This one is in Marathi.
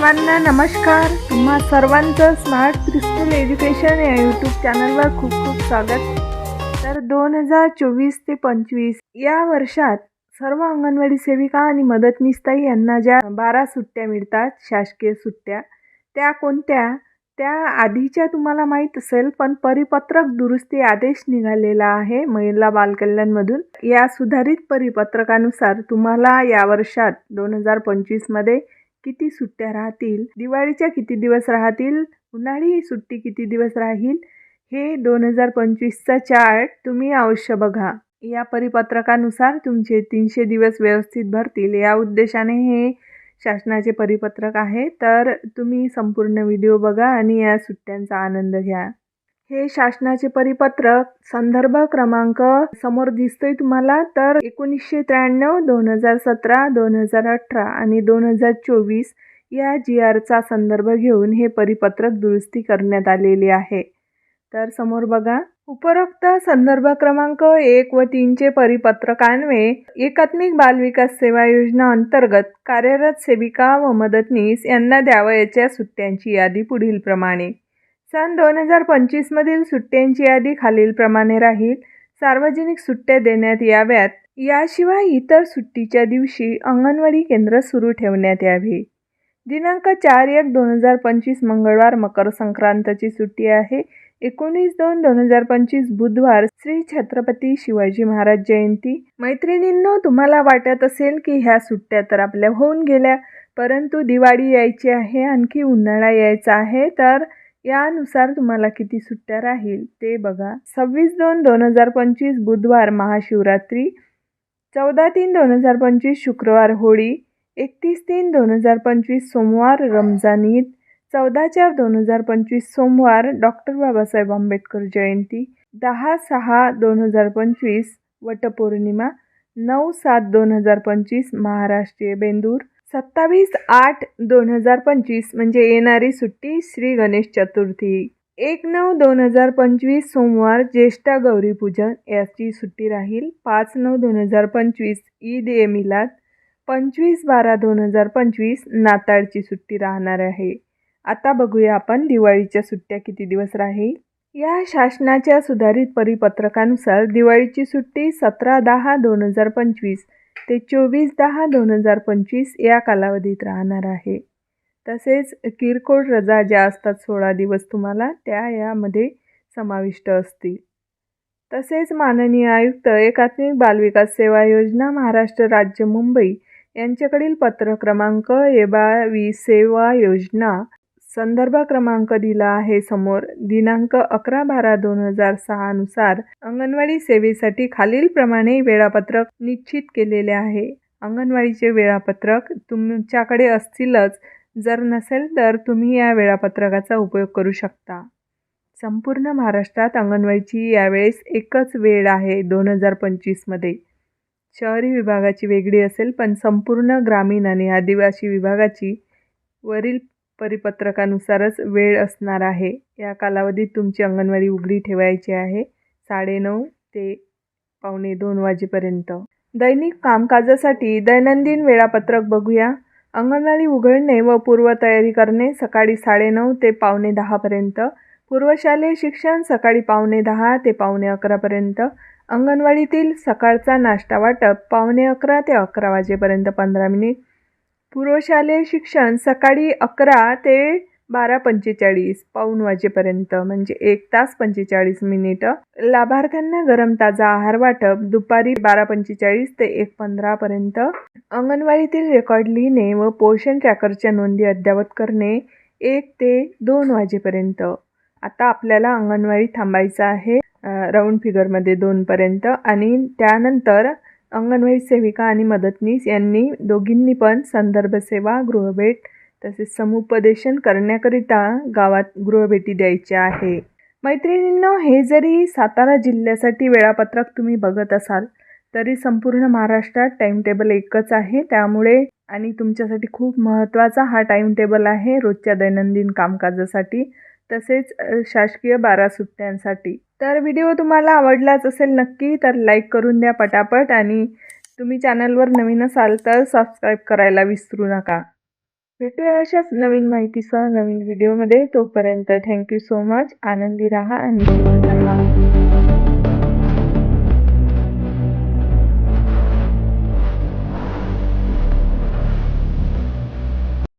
सर्वांना नमस्कार. तुम्हा सर्वांचं स्मार्ट क्रिस्टल एज्युकेशन या यूट्यूब चॅनलवर खूप खूप स्वागत. तर दोन हजार चोवीस ते पंचवीस या वर्षात सर्व अंगणवाडी सेविका आणि मदतनीसताई यांना ज्या बारा सुट्ट्या मिळतात शासकीय सुट्ट्या त्या कोणत्या? त्या आधीच्या तुम्हाला माहीत असेल पण परिपत्रक दुरुस्ती आदेश निघालेला आहे महिला बालकल्याणमधून या सुधारित परिपत्रकानुसार तुम्हाला या वर्षात दोन हजार पंचवीसमध्ये किती सुट्ट्या राहतील? दिवाळीच्या किती दिवस राहतील? उन्हाळी सुट्टी किती दिवस राहील? हे दोन हजार पंचवीसचा चार्ट तुम्ही अवश्य बघा. या परिपत्रकानुसार तुमचे तीनशे दिवस व्यवस्थित भरतील. या उद्देशाने हे शासनाचे परिपत्रक आहे. तर तुम्ही संपूर्ण व्हिडिओ बघा आणि या सुट्ट्यांचा आनंद घ्या. हे शासनाचे परिपत्रक संदर्भ क्रमांक समोर दिसतोय तुम्हाला. तर एकोणीसशे त्र्याण्णव दोन हजार सतरा दोन हजार अठरा आणि दोन हजार चोवीस या जी आरचा संदर्भ घेऊन हे परिपत्रक दुरुस्ती करण्यात आलेले आहे. तर समोर बघा. उपरोक्त संदर्भ क्रमांक एक व तीनचे परिपत्रकान्वये एकात्मिक बालविकास सेवा योजना अंतर्गत कार्यरत सेविका व मदतनीस यांना द्यावयाच्या सुट्ट्यांची यादी पुढील प्रमाणे सन दोन हजार पंचवीसमधील सुट्ट्यांची यादी खालीलप्रमाणे राहील. सार्वजनिक सुट्ट्या देण्यात याव्यात. याशिवाय इतर सुट्टीच्या दिवशी अंगणवाडी केंद्र सुरू ठेवण्यात यावी. दिनांक चार एक दोन हजार पंचवीस मंगळवार मकर संक्रांतची सुट्टी आहे. एकोणीस दोन दोन हजार पंचवीस बुधवार श्री छत्रपती शिवाजी महाराज जयंती. मैत्रिणींनो तुम्हाला वाटत असेल की ह्या सुट्ट्या तर आपल्या होऊन गेल्या परंतु दिवाळी यायची आहे आणखी उन्हाळा यायचा आहे तर यानुसार तुम्हाला किती सुट्ट्या राहील ते बघा. सव्वीस दोन दोन हजार पंचवीस बुधवार महाशिवरात्री चौदा तीन दोन हजार पंचवीस शुक्रवार होळी एकतीस तीन दोन हजार पंचवीस सोमवार रमजान ईद चौदा चार दोन हजार पंचवीस सोमवार डॉक्टर बाबासाहेब आंबेडकर जयंती दहा सहा दोन हजार पंचवीस वटपौर्णिमा नऊ सात दोन हजार पंचवीस महाराष्ट्रीय बेंदूर सत्तावीस आठ दोन हजार पंचवीस म्हणजे येणारी सुट्टी श्री गणेश चतुर्थी. एक नऊ दोन हजार पंचवीस सोमवार ज्येष्ठा गौरीपूजन याची सुट्टी राहील. पाच नऊ दोन हजार पंचवीस ईद ए मिलाद. पंचवीस बारा दोन हजार पंचवीस नाताळची सुट्टी राहणार आहे. आता बघूया आपण दिवाळीच्या सुट्ट्या किती दिवस राहील. या शासनाच्या सुधारित परिपत्रकानुसार दिवाळीची सुट्टी सतरा दहा दोन हजार पंचवीस ते चोवीस दहा दोन हजार पंचवीस या कालावधीत राहणार आहे. तसेच किरकोळ रजा ज्या असतात सोळा दिवस तुम्हाला त्या यामध्ये समाविष्ट असतील. तसेच माननीय आयुक्त एकात्मिक बालविकास सेवा योजना महाराष्ट्र राज्य मुंबई यांच्याकडील पत्र क्रमांक एबा वी सेवा योजना संदर्भ क्रमांक दिला आहे समोर. दिनांक अकरा बारा दोन हजार सहानुसार अंगणवाडी सेवेसाठी खालीलप्रमाणे वेळापत्रक निश्चित केलेले आहे. अंगणवाडीचे वेळापत्रक तुमच्याकडे असतीलच. जर नसेल तर तुम्ही या वेळापत्रकाचा उपयोग करू शकता. संपूर्ण महाराष्ट्रात अंगणवाडीची यावेळेस एकच वेळ आहे दोन हजार पंचवीसमध्ये शहरी विभागाची वेगळी असेल पण संपूर्ण ग्रामीण आणि आदिवासी विभागाची. वरील परिपत्रकानुसारच वेळ असणार आहे. या कालावधीत तुमची अंगणवाडी उघडी ठेवायची आहे. साडेनऊ ते पावणे दोन वाजेपर्यंत. दैनिक कामकाजासाठी दैनंदिन वेळापत्रक बघूया. अंगणवाडी उघडणे व पूर्वतयारी करणे सकाळी साडेनऊ ते पावणे दहापर्यंत पूर्वशालेय शिक्षण सकाळी पावणे दहा ते पावणे अकरापर्यंत अंगणवाडीतील सकाळचा नाश्ता वाटप पावणे अकरा ते अकरा वाजेपर्यंत पंधरा मिनिट. पूर्वशालेय शिक्षण सकाळी अकरा ते बारा पंचेचाळीस पाऊण वाजेपर्यंत म्हणजे एक तास पंचेचाळीस मिनिटं. लाभार्थ्यांना गरम ताजा आहार वाटप दुपारी बारा पंचेचाळीस ते एक पंधरापर्यंत अंगणवाडीतील रेकॉर्ड लिहिणे व पोषण ट्रॅकरच्या नोंदी अद्ययावत करणे एक ते दोन वाजेपर्यंत. आता आपल्याला अंगणवाडी थांबायचं आहे राऊंड फिगरमध्ये दोनपर्यंत आणि त्यानंतर अंगणवाडी सेविका आणि मदतनीस यांनी दोघींनी पण संदर्भ सेवा गृहभेट तसेच समुपदेशन करण्याकरिता गावात गृहभेटी द्यायच्या आहे. मैत्रिणींनो हे जरी सातारा जिल्ह्यासाठी वेळापत्रक तुम्ही बघत असाल तरी संपूर्ण महाराष्ट्रात टाईमटेबल एकच आहे. त्यामुळे आणि तुमच्यासाठी खूप महत्त्वाचा हा टाईमटेबल आहे रोजच्या दैनंदिन कामकाजासाठी तसेच शासकीय बारा सुट्ट्यांसाठी तर व्हिडिओ तुम्हाला आवडलाच असेल नक्की तर लाईक करून द्या पटापट आणि तुम्ही चॅनलवर नवीन असाल तर सबस्क्राईब करायला विसरू नका. भेटूया अशाच नवीन माहितीसह नवीन व्हिडिओमध्ये तोपर्यंत थँक्यू सो मच आनंदी राहा आणि